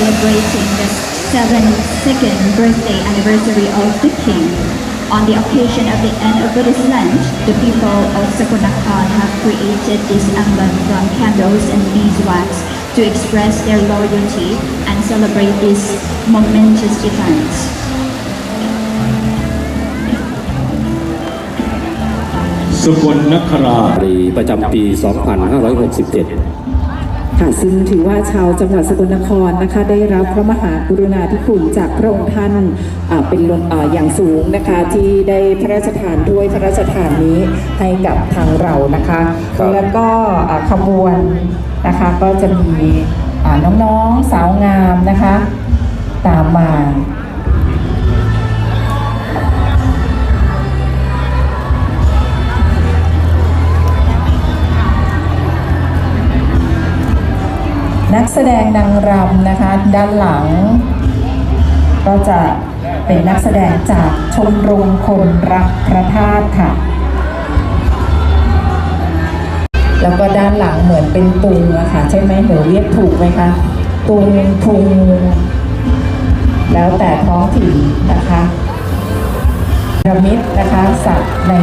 celebrating the 72nd birthday anniversary of the king. On the occasion of the end of Buddhist Lent, the people of Sakunakan have created this emblem from candles and beeswax to express their loyalty and celebrate this momentous event. สกลนครา รีประจำปี 2567 ค่ะซึ่งถือว่าชาวจังหวัดสกลนครนะคะได้รับพระมหากรุณาธิคุณจากพระองค์ท่านอ่าเป็นลงอ่าอย่างสูงนะคะที่ได้พระราชทานด้วยพระราชทานนี้ให้กับทางเรานะคะครับแล้วก็อ่าขบวนนะคะก็จะมีอ่าน้องๆสาวงามนะคะ นางรำนะคะ ด้านหลัง ก็จะเป็นนักแสดงจากชมรมคนรักพระธาตุค่ะ แล้วก็ด้านหลังเหมือนเป็นตุงอะค่ะใช่ไหมหนูเรียกถูกไหมคะตุงทุงแล้วแต่ท้องถิ่นนะคะระมิดนะคะสัตว์ใน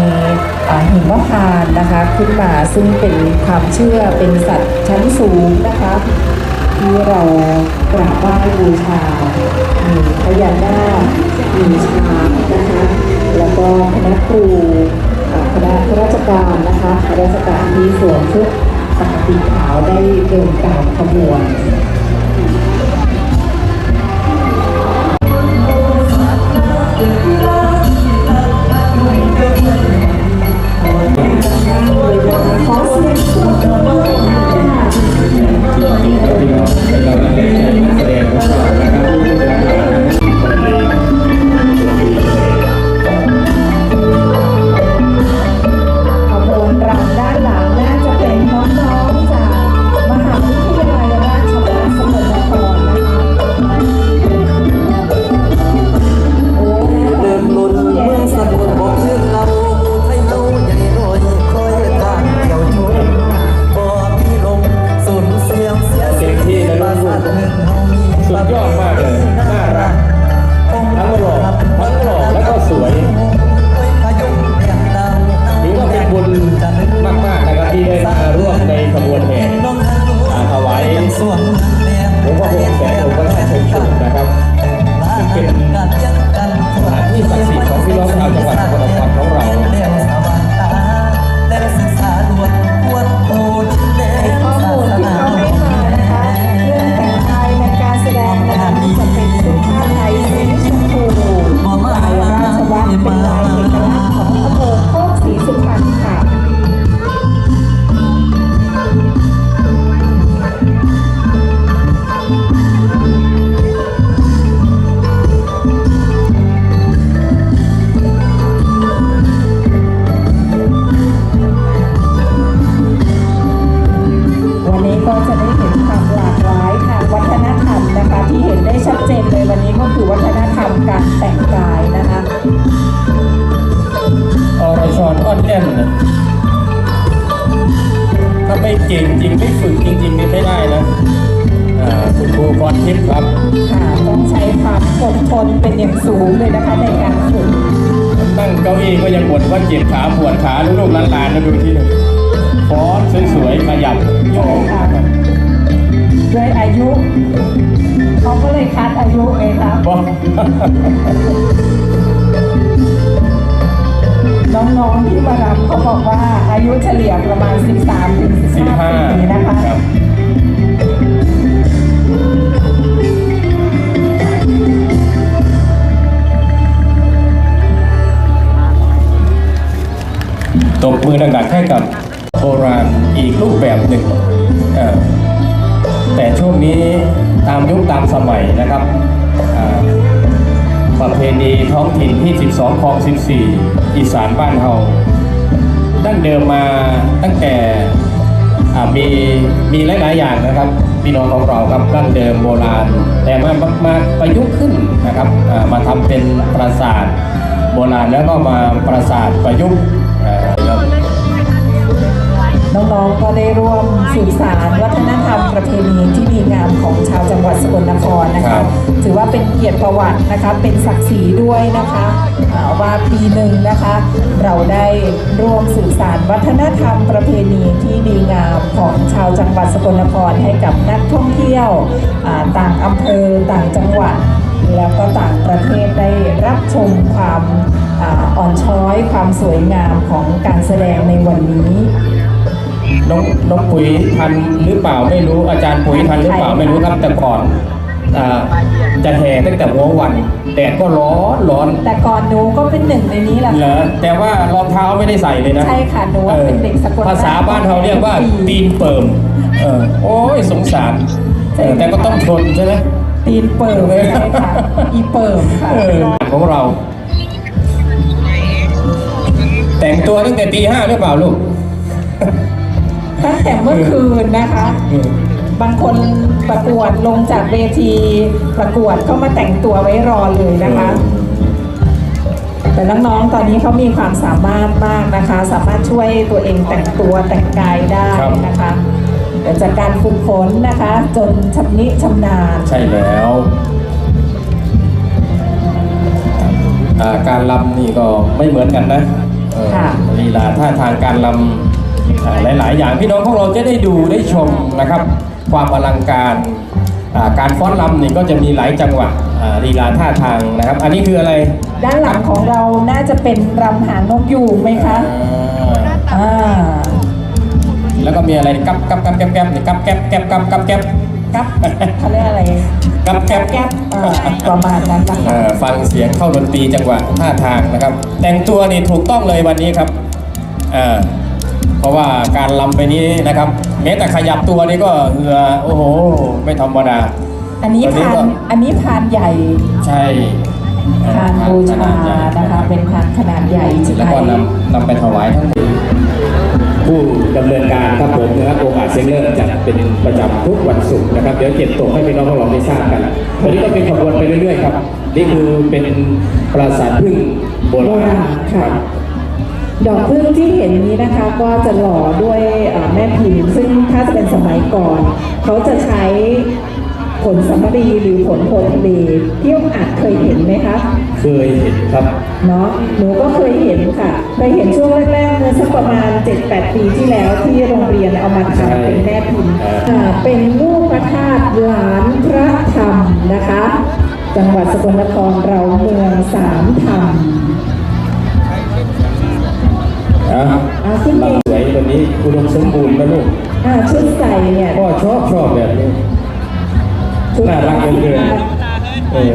หิมพานนะคะ ขึ้นมาซึ่งเป็นความเชื่อเป็นสัตว์ชั้นสูงนะคะ ที่เรากราบไหว้บูชามีพญานาคมีช้างนะคะแล้วก็คณะครูคณะข้าราชการนะคะข้าราชการที่สวมชุดปกติขาวได้เดินตามขบวน ช อี้ก็ยังบ่นว่าเจ็บขาปวดขาลูกๆหลานๆนะดูที่หนึ่งฟ้อนสวยๆขยับโยกนะครับด้วยอายุเขาก็เลยคัดอายุเองครับบอกน้องๆที่มารำเขาบอกว่าอายุเฉลี่ยประมาณ 13ถึงสิบ15ห้าปีนะคะ ตบมือดังๆให้กับโบราณอีกรูปแบบหนึ่ง แต่ช่วงนี้ตามยุคตามสมัยนะครับประเพณีท้องถิ่นที่ 12คลอง 14 อีสานบ้านเฮาดั้งเดิมมาตั้งแต่มีมีหลายๆอย่างนะครับพี่น้องของเราครับดั้งเดิมโบราณ แต่มามามาประยุกต์ขึ้นนะครับมาทำเป็นปราสาทโบราณแล้วก็มาปราสาทประยุกต์ น้องๆก็ได้ร่วมสืบสารวัฒนธรรมประเพณีที่ดีงามของชาวจังหวัดสกลนครเป็นเกียรติประวัตินะคะ เป็นศักดิ์ศรีด้วยนะคะอ่าว่าปีหนึ่งนะคะ เราได้ร่วมสื่อสารวัฒนธรรมประเพณีที่ดีงามของชาวจังหวัดสกลนครให้กับนักท่องเที่ยวอ่าต่างอำเภอต่างจังหวัดแล้วก็ต่างประเทศได้รับชมความอาอ่อนช้อยความสวยงามของการแสดงในวันนี้ น้องน้องปุ๋ยทันหรือเปล่าไม่รู้อาจารย์ปุ๋ยทันหรือเปล่าไม่รู้ครับแต่ก่อนอ่าจะแห่ตั้งแต่หัววันแดดก็ร้อนร้อนแต่ก่อนหนูก็เป็นหนึ่งในนี้แหละเหรค่ะอแต่ว่ารองเท้าไม่ได้ใส่เลยนะใช่ค่ะหนูว่าเป็นเด็กสกลภาษาบ้านเราเรียกว่าตีนเปิมเออโอ้ยสงสารเออแต่ก็ต้องทนใช่ไหมตีนเปิมใช่ค่ะอีเปิมค่ะเออของเรา แต่งตัวตั้งแต่ตีห้าหรือเปล่าลูก ตั้งแต่เมื่อคืนนะคะ บางคนประกวดลงจากเวทีประกวดก็มาแต่งตัวไว้รอเลยนะคะ แต่น้องๆตอนนี้เขามีความสามารถมากนะคะ สามารถช่วยตัวเองแต่งตัวแต่งกายได้ครับนะคะเดี๋ยวจากการฝึกฝนนะคะ จนชำนิชำนาญใช่แล้วอ่าการลำนี่ก็ไม่เหมือนกันนะเออค่ะลีลาท่าทางการลำอ่า หลาย ๆ อย่างพี่น้องพวกเราจะได้ดูได้ชมนะครับ ความอลังการอ่าการฟ้อนลำนี่ก็จะมีหลายจังหวะอ่าลีลาท่าทางนะครับ อันนี้คืออะไร ด้านหลังของเราน่าจะเป็นรำหางนกยูงไหมคะอ่าอ่าแล้วก็มีอะไรกับกับกับแก๊บแก๊บนี่กับแก๊บแก๊บกับกับแก๊บกับเขาเรียกอะไรกับแก๊บแก๊บอ่าประมาณนั้นนะเอ่คะอฟังเสียงเข้าดนตรีจังหวะท่าทางนะครับ แต่งตัวนี่ถูกต้องเลยวันนี้ครับเอ่อ เพราะว่าการลำไปนี้นะครับ แม้แต่ขยับตัวนี่ก็เอ่อโอ้โห ไม่ธรรมดา อันนี้วันนี้พาก็นอันนี้พานใหญ่ ใช่เอ่อพานบูขชานาดใหญ่นะคะ เป็นพานขนาดใหญ่ที่แล้วไทก็ยนำนำไปถวายทั้งหมดผู้ดำเนินการครับผมนะครับโอกาสเสียงเลิศจัดเป็นประจำทุกวันศุกร์นะครับเดี๋ยวเก็บตกให้พี่น้องพวกเราได้ทราบกันตอนนี้ก็เป็นขบวนไปเรื่อยๆครับ นี่คือเป็นปราสาทพึ่งโบโบราราณณค่ะ ดอกพึ่งที่เห็นนี้นะคะก็จะหล่อด้วยเอ่อแม่พิมพ์ ซึ่งถ้าจะเป็นสมัยก่อน เขาจะใช้ผลสัมมรีหรือผลโพธิ์ทะเลที่องอาจเคยเห็นไหมคะ เคยเห็นครับ เนาะหนูก็เคยเห็นค่ะ เคยเห็นช่วงแรกๆเมื่อสักประมาณ 7-8 ปีที่แล้วที่โรงเรียนเอามาใช่ทำเป็นแม่พิมพ์เอออ่าเป็นรูปพระธาตุหลานพระธรรมนะคะ จังหวัดสกลนครเราเมืองสามธรรม นะอ่าซึ่งมีลำสวยวันนี้อุดมสมบูรณ์นะลูกอ่าชุดใส่เนี่ยพ่อชอบชอบแบบนี้ ชุดน่ารักเหลือเกินเออ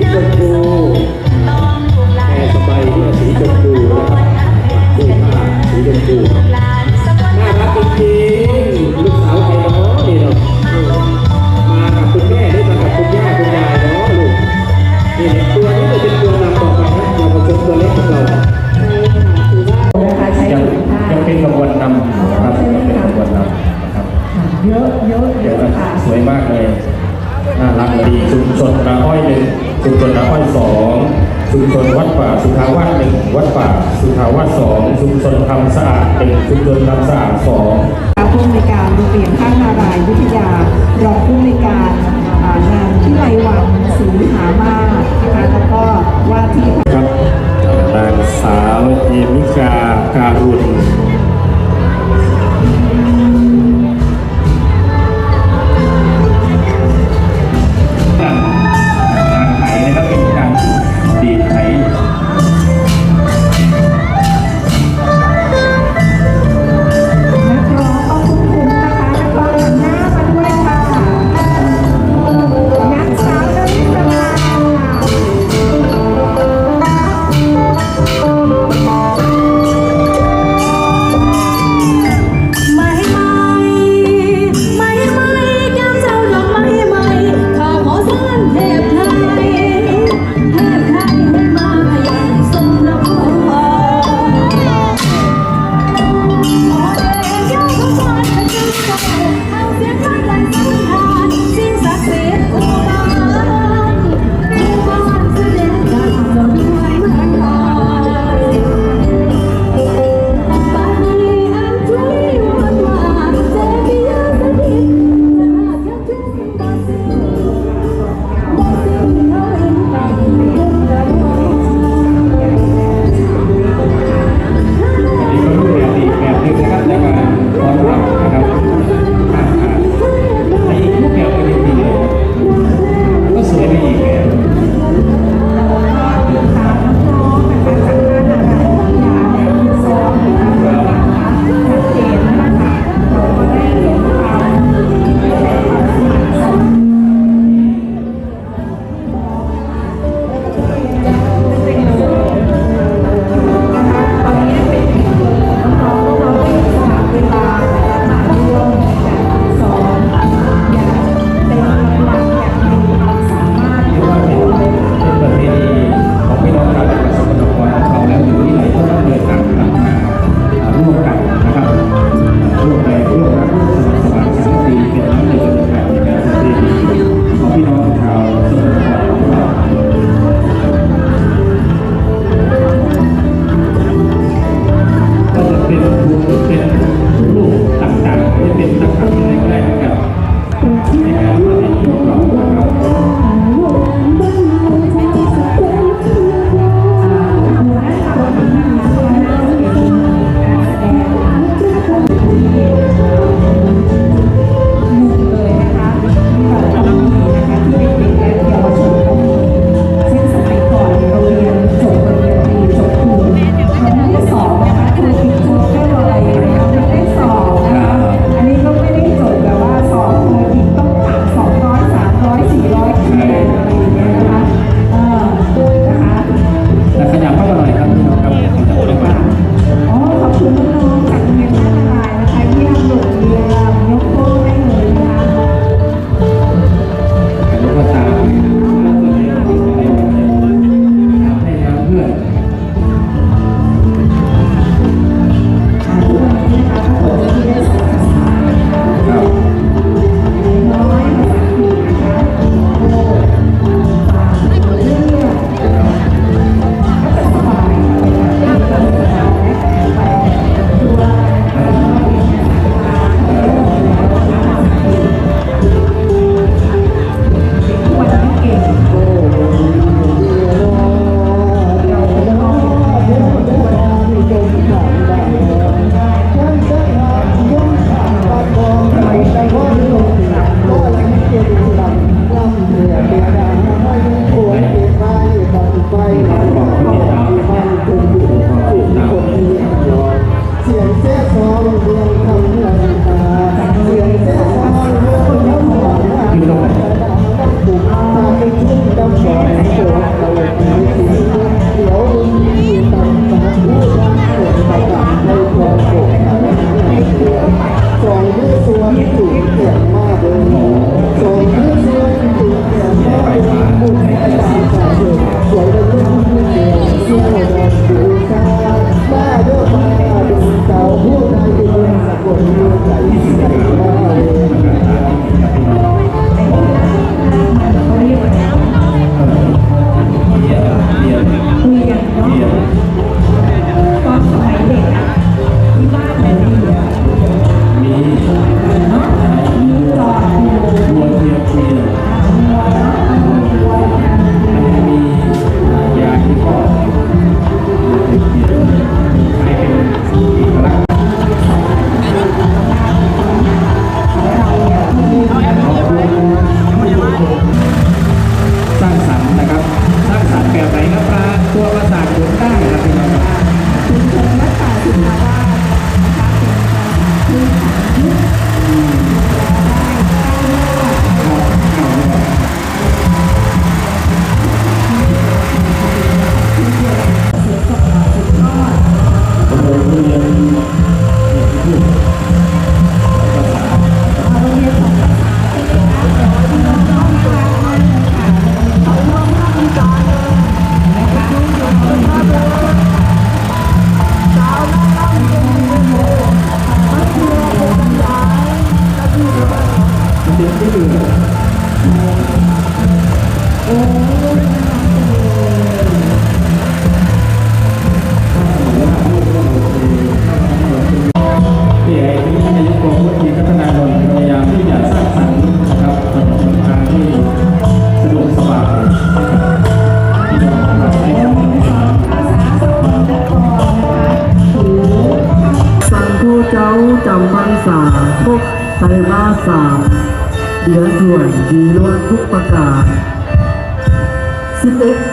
ระายวิทยารองผู้ในการงานที่ไรวังสีหามานะะแล้วก็ว่าที่ครับนางสาวเอมิกาการุณ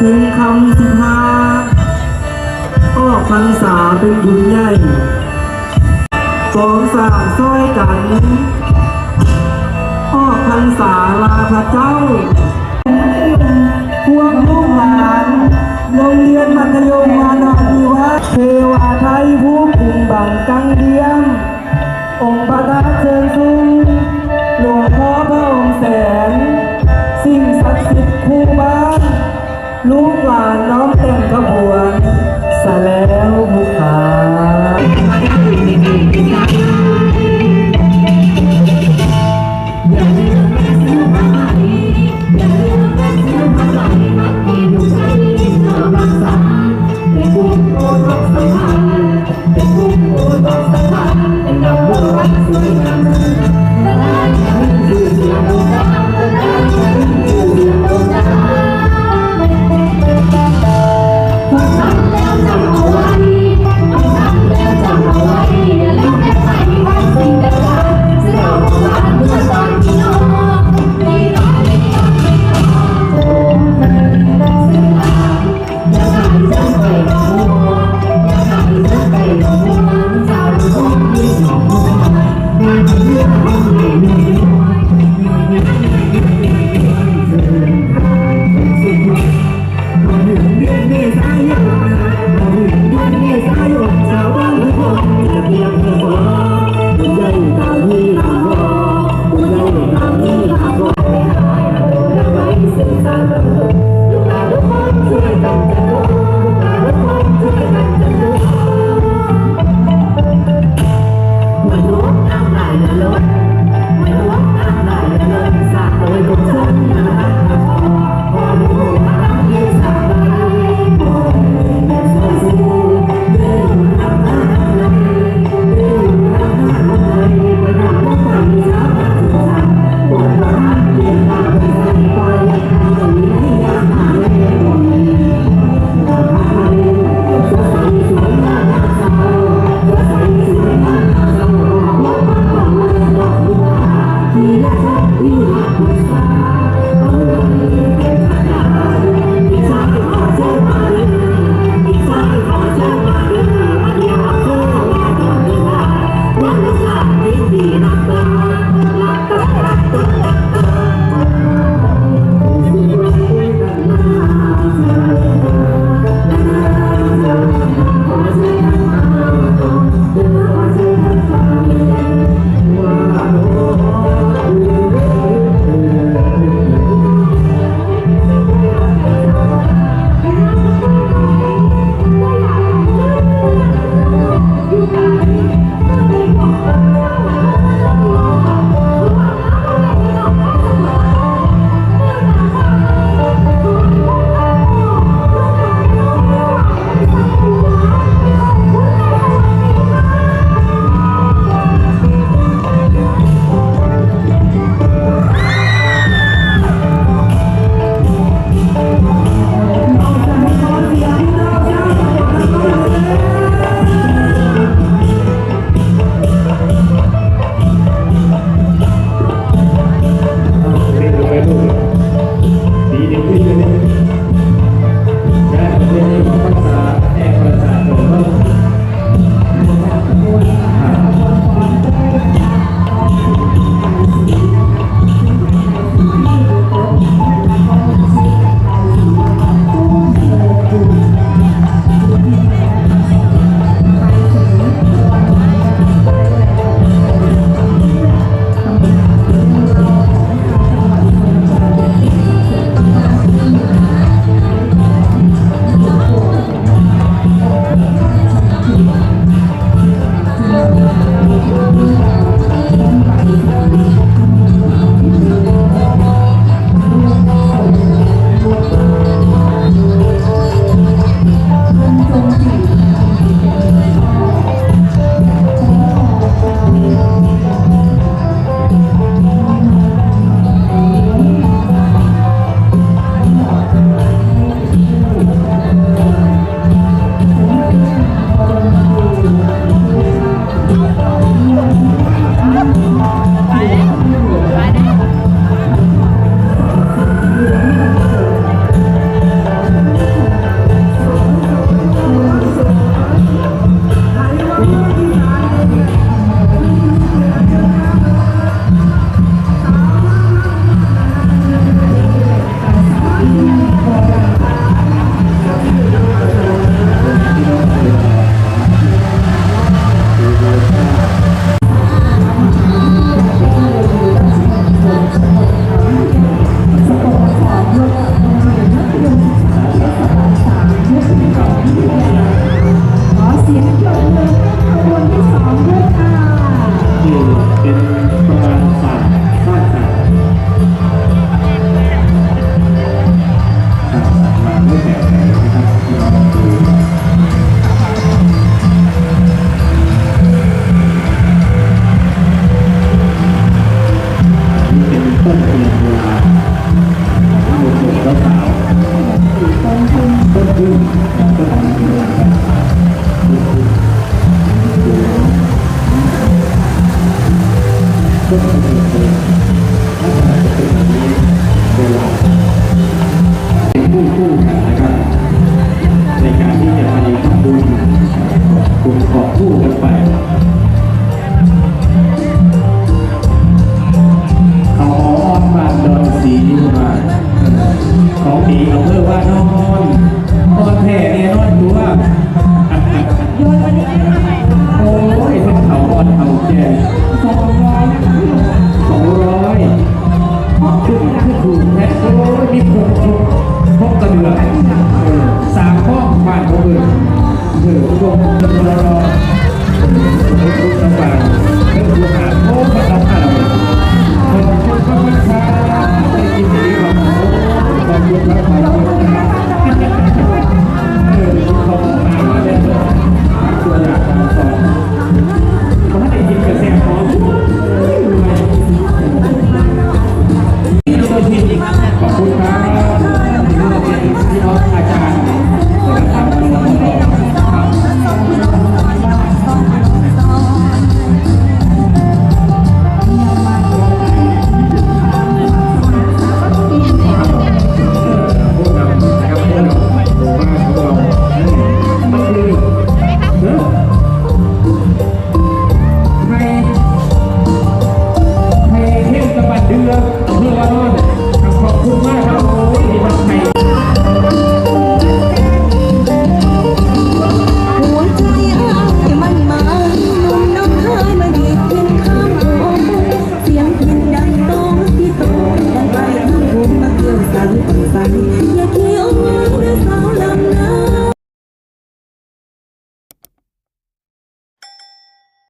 ถึงคำสิทาก็ฟังษาเป็นบุญใหญ่